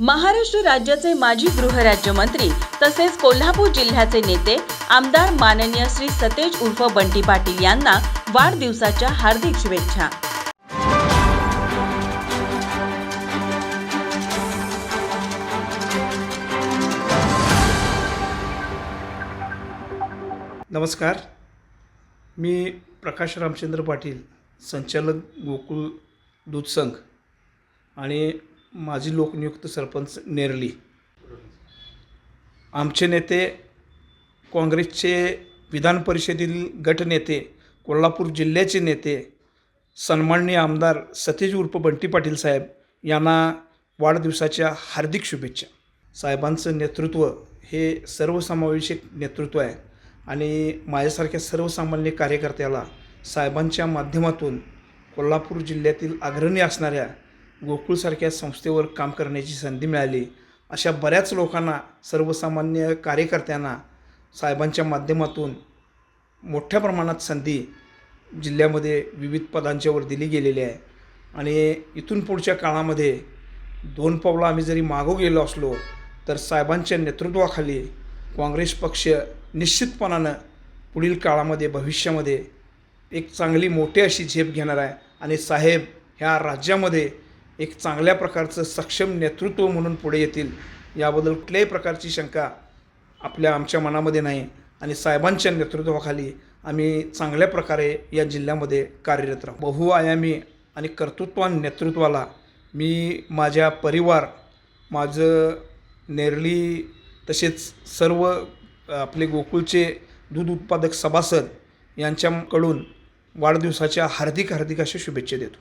महाराष्ट्र राज्याचे माजी गृहराज्यमंत्री तसेच कोल्हापूर जिल्ह्याचे नेते आमदार माननीय श्री सतेज उर्फ बंटी पाटील यांना वाढदिवसाच्या हार्दिक शुभेच्छा. नमस्कार. मी प्रकाश रामचंद्र पाटील संचालक गोकुळ दूध संघ आणि माझी लोकनियुक्त सरपंच नेरली. आमचे नेते काँग्रेसचे विधान परिषदेतील गटनेते कोल्हापूर जिल्ह्याचे नेते सन्माननीय आमदार सतेज उर्फ बंटी पाटील साहेब यांना वाढदिवसाच्या हार्दिक शुभेच्छा. साहेबांचं नेतृत्व हे सर्वसमावेशक नेतृत्व आहे आणि माझ्यासारख्या सर्वसामान्य कार्यकर्त्याला साहेबांच्या माध्यमातून कोल्हापूर जिल्ह्यातील अग्रणी असणाऱ्या गोकुळसारख्या संस्थेवर काम करण्याची संधी मिळाली. अशा बऱ्याच लोकांना सर्वसामान्य कार्यकर्त्यांना साहेबांच्या माध्यमातून मोठ्या प्रमाणात संधी जिल्ह्यामध्ये विविध पदांच्यावर दिली गेलेली आहे. आणि इथून पुढच्या काळामध्ये दोन पावलं आम्ही जरी मागो गेलो असलो तर साहेबांच्या नेतृत्वाखाली काँग्रेस पक्ष निश्चितपणानं पुढील काळामध्ये भविष्यामध्ये एक चांगली मोठी अशी झेप घेणार आहे. आणि साहेब ह्या राज्यामध्ये एक चांगल्या प्रकारचं सक्षम नेतृत्व म्हणून पुढे येतील याबद्दल कुठल्याही प्रकारची शंका आपल्या आमच्या मनामध्ये नाही आणि साहेबांच्या नेतृत्वाखाली आम्ही चांगल्या प्रकारे या जिल्ह्यामध्ये कार्यरत राहू. बहुआयामी आणि कर्तृत्वान नेतृत्वाला मी माझ्या परिवार माझं नेरली तसेच सर्व आपले गोकुळचे दूध उत्पादक सभासद यांच्याकडून वाढदिवसाच्या हार्दिक हार्दिक अशा शुभेच्छा देतो.